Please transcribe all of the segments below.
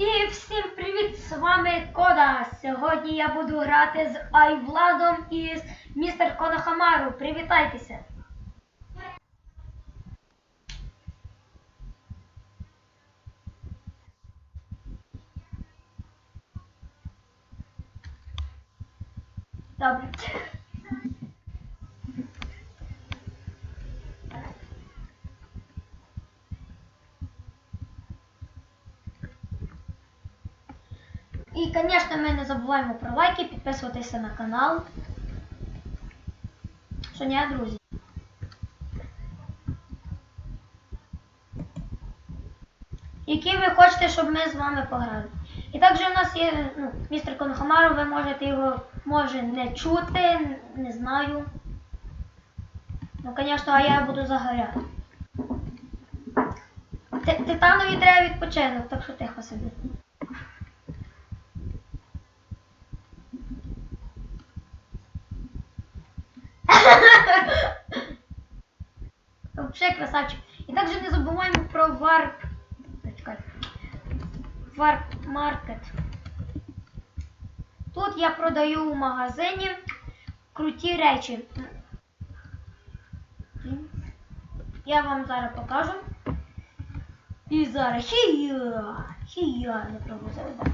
І всім привіт! З вами Кода. Сьогодні я буду грати з Айвладом і з містер Кода Хамару. Привітайтеся! Добре. І, звісно, ми не забуваємо про лайки, підписуватися на канал. Що ні, друзі? Які ви хочете, щоб ми з вами пограли. І також у нас є ну, містер Конхамаров, ви можете його може не чути, не знаю. Ну, звісно, а я буду загоряти. Титанові треба відпочинок, так що тихо собі. Вообще красавчик. І також не забуваємо про варп. Чекай. Варп маркет. Тут я продаю в магазині круті речі. Я вам зараз покажу. І зараз хія, хія, не пробував.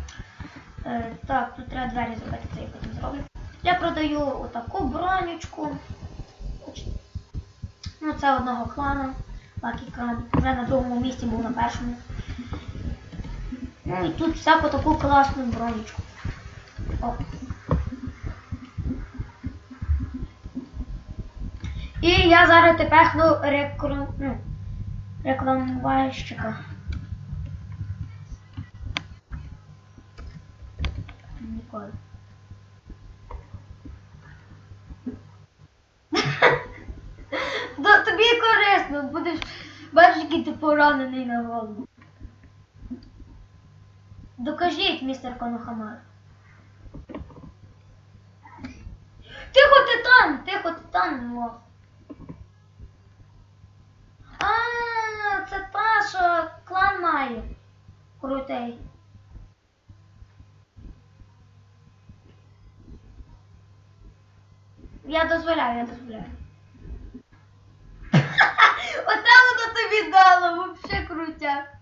Е, так, тут треба двері зробити, це я потім зроблю. Я продаю отаку бронючку. Ну, це одного клану. Lucky Clan. Вже на другому місці був на першому. Ну і тут всяку таку класну бронечку. О. І я зараз тепехну рекру... ну, рекламувальщика. Ніколи. Да, тобі корисно, будеш бачиш, який ти поранений на голову. Докажіть, містер Конохамар. Тихо, титан! Тихо, титан! О. А, це та, що клан має. Крутий. Я дозволяю, я дозволяю. Оте воно тобі дало, вообще крутяк.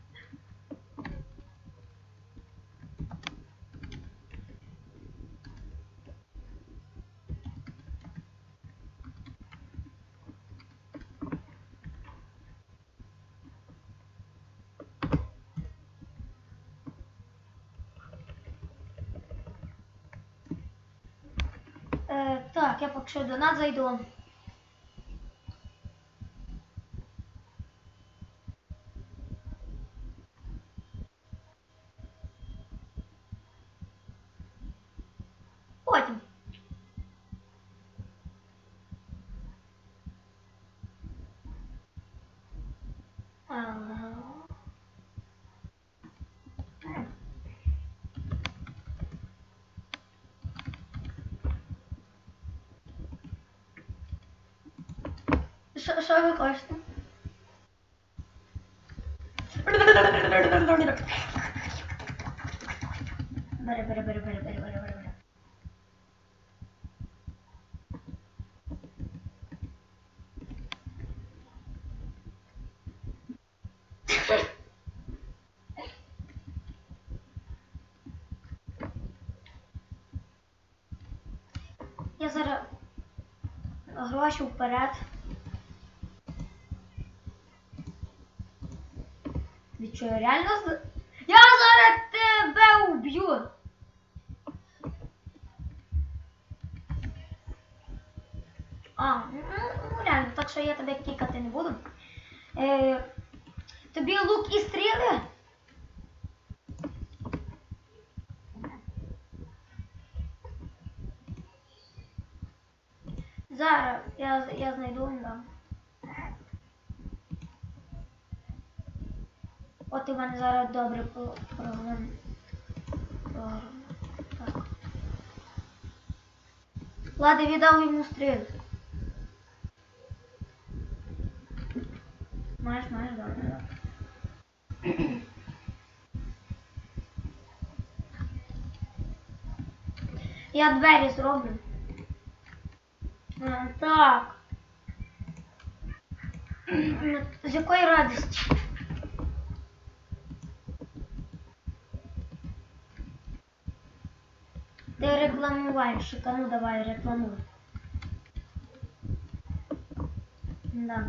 Е, так, я поки що до нас зайду. Hallo. Ik rusten? Bada, bada, bada, bada, bada, bada. Зараз гроші вперед. Ти що, реально. Я зараз тебе уб'ю! А, ну реально, так що я тебе кікати не буду. Е, тобі лук і стріли? Я, я знайду і дам. От у мене зараз добре програм. Програм. Так. Ладно, віддав йому стріл. Маєш, маєш, добре. Я двері зроблю. Так. З якої радості? Ти рекламувальщик, а ну давай рекламуй. Да.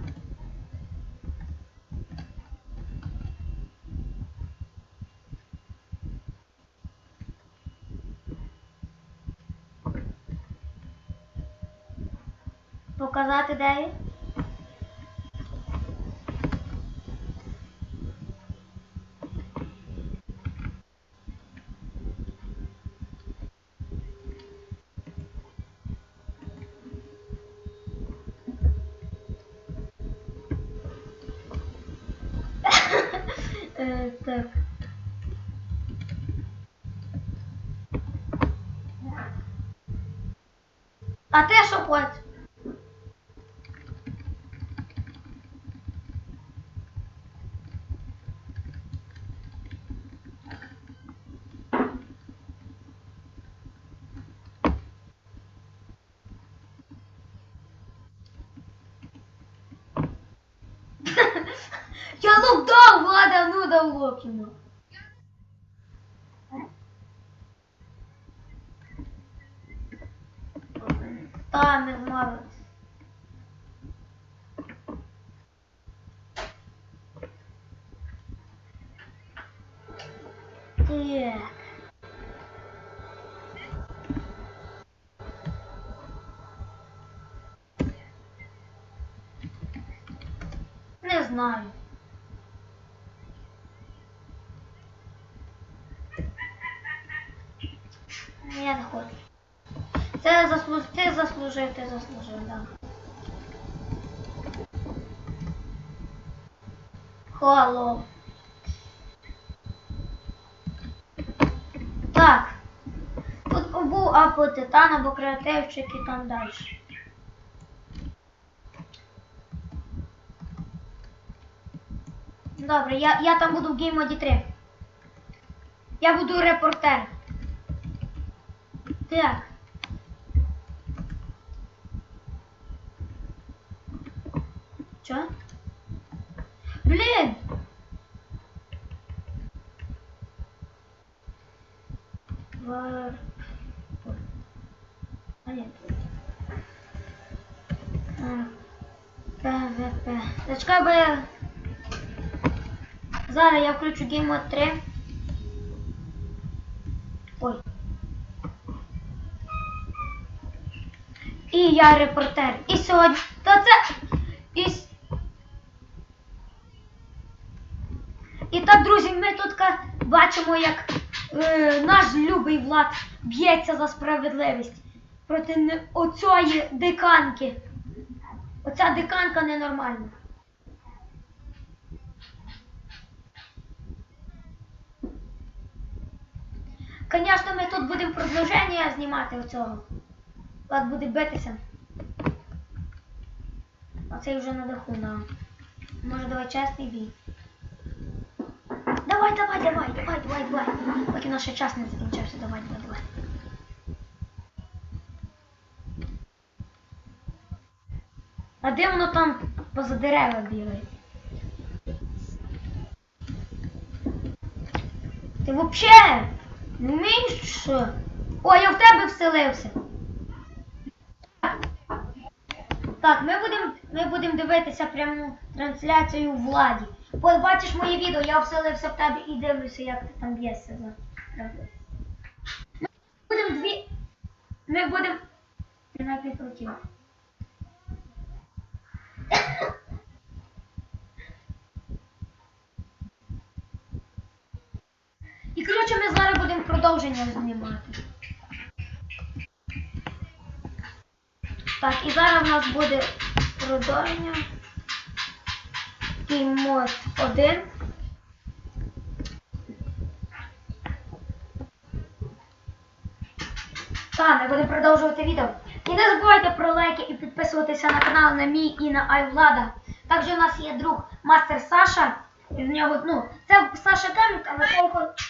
Показати де він? Е, Так. А ти що хочеш? Я лук дав, Влада, ну дав лук. Та, не. Не знаю. Я не хочу. Це заслуж... Ти заслужив, ти заслужив, да. Холо. Так. Тут був або титан, або креативчик і там далі. Добре, я, я там буду в геймоді 3. Я буду репортер. Так. Чо? Блін! Вар... А нет. ПВП. Зачекай, бо я... Я включу Mode 3. Ой. І я репортер. І сьогодні. Та це. І, і так, друзі, ми тут бачимо, як е, наш любий Влад б'ється за справедливість проти не- оцьої диканки. Оця диканка ненормальна. Звісно, ми тут будемо продовження знімати оцього. Влад буде битися. А цей вже на даху, да. Може давай чесний бій. Давай, давай, давай, давай, давай, давай. Поки наш час не закінчився, давай, давай, давай. А де воно там поза дерева бігає? Ти взагалі не вмієш що? О, я в тебе вселився. Так, ми будемо ми будем дивитися пряму трансляцію владі. От бачиш моє відео, я вселився в тебе і дивлюся, як ти там б'єшся за. Ми будемо дві. Ми будемо. Навіть не. І коротше ми зараз будемо продовження знімати. Так, і зараз у нас буде продовження. Кімод 1. Так, ми будемо продовжувати відео. І не забувайте про лайки і підписуватися на канал на мій і на Айвлада. Також у нас є друг Мастер Саша. І в нього, ну, це Саша Камік, але тільки